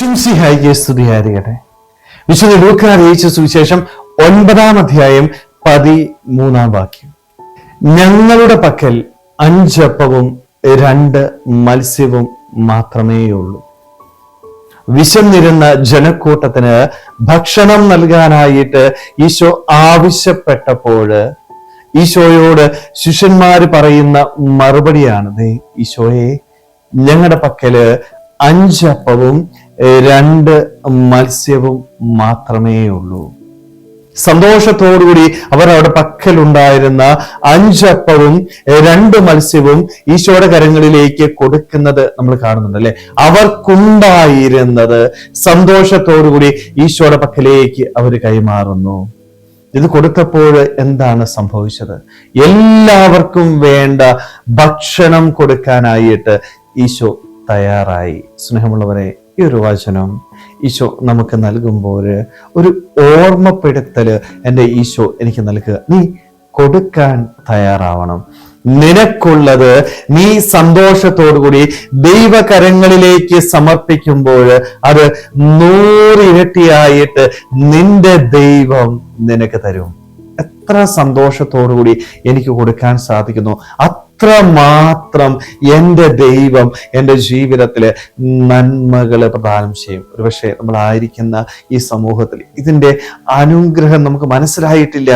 ഇശുംസിഹായിക്ക് സ്തുതിയായിരിക്കട്ടെ വിശുദ്ധ ലൂക്കൻ അറിയിച്ച സുവിശേഷം ഒൻപതാം അധ്യായം പതിമൂന്നാം വാക്യം. ഞങ്ങളുടെ പക്കൽ അഞ്ചപ്പവും രണ്ട് മത്സ്യവും മാത്രമേയുള്ളൂ. വിശന്നിരുന്ന ജനക്കൂട്ടത്തിന് ഭക്ഷണം നൽകാനായിട്ട് ഈശോ ആവശ്യപ്പെട്ടപ്പോൾ ഈശോയോട് ശിഷ്യന്മാർ പറയുന്ന മറുപടിയാണ് ഈശോയെ ഞങ്ങളുടെ പക്കൽ അഞ്ചപ്പവും രണ്ട് മത്സ്യവും മാത്രമേ ഉള്ളൂ. സന്തോഷത്തോടുകൂടി അവർ അവിടെ പക്കലുണ്ടായിരുന്ന അഞ്ചപ്പവും രണ്ട് മത്സ്യവും ഈശോയുടെ കരങ്ങളിലേക്ക് കൊടുക്കുന്നത് നമ്മൾ കാണുന്നുണ്ട് അല്ലെ? അവർക്കുണ്ടായിരുന്നത് സന്തോഷത്തോടുകൂടി ഈശോയുടെ പക്കലേക്ക് അവർ കൈമാറുന്നു. ഇത് കൊടുത്തപ്പോൾ എന്താണ് സംഭവിച്ചത്? എല്ലാവർക്കും വേണ്ട ഭക്ഷണം കൊടുക്കാനായിട്ട് ഈശോ തയ്യാറായി. സ്നേഹമുള്ളവരെ ഈ ഒരു വചനം ഈശോ നമുക്ക് നൽകുമ്പോൾ ഒരു ഓർമ്മപ്പെടുത്തൽ എന്റെ ഈശോ എനിക്ക് നൽകുക. നീ കൊടുക്കാൻ തയ്യാറാവണം. നിനക്കുള്ളത് നീ സന്തോഷത്തോടുകൂടി ദൈവകരങ്ങളിലേക്ക് സമർപ്പിക്കുമ്പോൾ അത് നൂറിരട്ടിയായിട്ട് നിന്റെ ദൈവം നിനക്ക് തരും. എത്ര സന്തോഷത്തോടുകൂടി എനിക്ക് കൊടുക്കാൻ സാധിക്കുന്നു. അത്രമാത്രം എന്റെ ദൈവം എന്റെ ജീവിതത്തിൽ നന്മകൾ പ്രദാനം ചെയ്യും. ഒരുപക്ഷെ നമ്മളായിരിക്കുന്ന ഈ സമൂഹത്തിൽ ഇതിന്റെ അനുഗ്രഹം നമുക്ക് മനസ്സിലായിട്ടില്ല.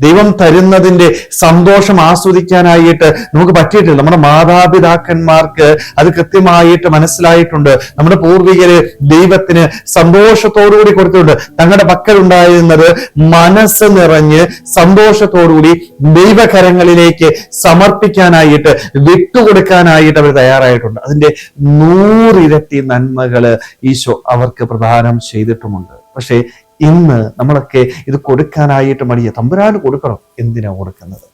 ദൈവം തരുന്നതിന്റെ സന്തോഷം ആസ്വദിക്കാനായിട്ട് നമുക്ക് പറ്റിയിട്ടില്ല. നമ്മുടെ മാതാപിതാക്കന്മാർക്ക് അത് കൃത്യമായിട്ട് മനസ്സിലായിട്ടുണ്ട്. നമ്മുടെ പൂർവികര് ദൈവത്തിന് സന്തോഷത്തോടുകൂടി കൊടുത്തിട്ടുണ്ട്. തങ്ങളുടെ പക്കലുണ്ടായിരുന്നത് മനസ്സ് നിറഞ്ഞ് സന്തോഷത്തോടുകൂടി ദൈവകരങ്ങളിലേക്ക് സമർപ്പിക്കാനായിട്ട് വിട്ടുകൊടുക്കാനായിട്ട് അവർ തയ്യാറായിട്ടുണ്ട്. അതിന്റെ നൂറിരട്ടി നന്മകൾ ഈശോ അവർക്ക് പ്രദാനം ചെയ്തിട്ടുമുണ്ട്. പക്ഷേ ഇന്ന് നമ്മളൊക്കെ ഇത് കൊടുക്കാനായിട്ട് മടിയ. തമ്പുരാന് കൊടുക്കണം. എന്തിനാ കൊടുക്കുന്നത്?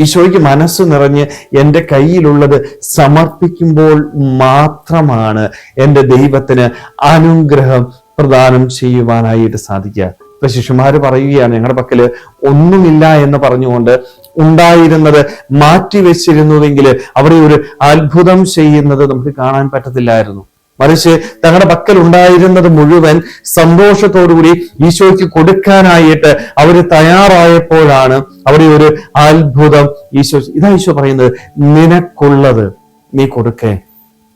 ഈശോയ്ക്ക് മനസ്സ് നിറഞ്ഞ് എന്റെ കയ്യിലുള്ളത് സമർപ്പിക്കുമ്പോൾ മാത്രമാണ് എന്റെ ദൈവത്തിന് അനുഗ്രഹം പ്രദാനം ചെയ്യുവാനായിട്ട് സാധിക്കുക. ഇപ്പൊ ശിശുമാര് പറയുകയാണ് ഞങ്ങളുടെ പക്കൽ ഒന്നുമില്ല എന്ന് പറഞ്ഞുകൊണ്ട് ഉണ്ടായിരുന്നത് മാറ്റിവെച്ചിരുന്നുവെങ്കിൽ അവിടെ ഒരു അത്ഭുതം ചെയ്യുന്നത് നമുക്ക് കാണാൻ പറ്റത്തില്ലായിരുന്നു. മറിച്ച് തങ്ങളുടെ പക്കൽ ഉണ്ടായിരുന്നത് മുഴുവൻ സന്തോഷത്തോടുകൂടി ഈശോയ്ക്ക് കൊടുക്കാനായിട്ട് അവർ തയ്യാറായപ്പോഴാണ് അവിടെ ഒരു അത്ഭുതം ഈശോ ഇതാ ഈശോ പറയുന്നത് നിനക്കുള്ളത് നീ കൊടുക്കേ.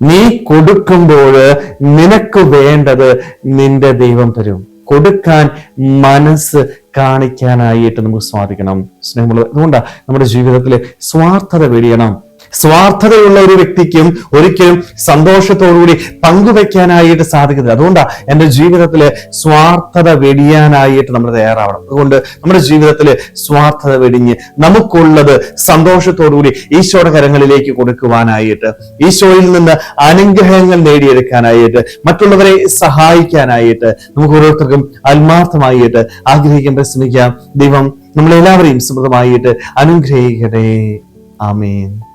നീ കൊടുക്കുമ്പോൾ നിനക്ക് വേണ്ടത് നിന്റെ ദൈവം തരും. കൊടുക്കാൻ മനസ്സ് കാണിക്കാനായിട്ട് നമുക്ക് സാധിക്കണം സ്നേഹമുള്ളത് അതുകൊണ്ടാണ് നമ്മുടെ ജീവിതത്തിൽ സ്വാർത്ഥത വെടിയണം. സ്വാർത്ഥതയുള്ള ഒരു വ്യക്തിക്കും ഒരിക്കലും സന്തോഷത്തോടുകൂടി പങ്കുവെക്കാനായിട്ട് സാധിക്കുന്നില്ല അതുകൊണ്ടാണ് എന്റെ ജീവിതത്തിൽ സ്വാർത്ഥത വെടിയാനായിട്ട് നമ്മൾ തയ്യാറാവണം. അതുകൊണ്ട് നമ്മുടെ ജീവിതത്തിൽ സ്വാർത്ഥത വെടിഞ്ഞ് നമുക്കുള്ളത് സന്തോഷത്തോടുകൂടി ഈശോയുടെ കരങ്ങളിലേക്ക് കൊടുക്കുവാനായിട്ട് ഈശോയിൽ നിന്ന് അനുഗ്രഹങ്ങൾ നേടിയെടുക്കാനായിട്ട് മറ്റുള്ളവരെ സഹായിക്കാനായിട്ട് നമുക്ക് ഓരോരുത്തർക്കും ആത്മാർത്ഥമായിട്ട് ആഗ്രഹിക്കാൻ ശ്രമിക്കാം ദൈവം നമ്മളെല്ലാവരെയും സമൃദ്ധമായിട്ട് അനുഗ്രഹിക്കട്ടെ. ആമേൻ.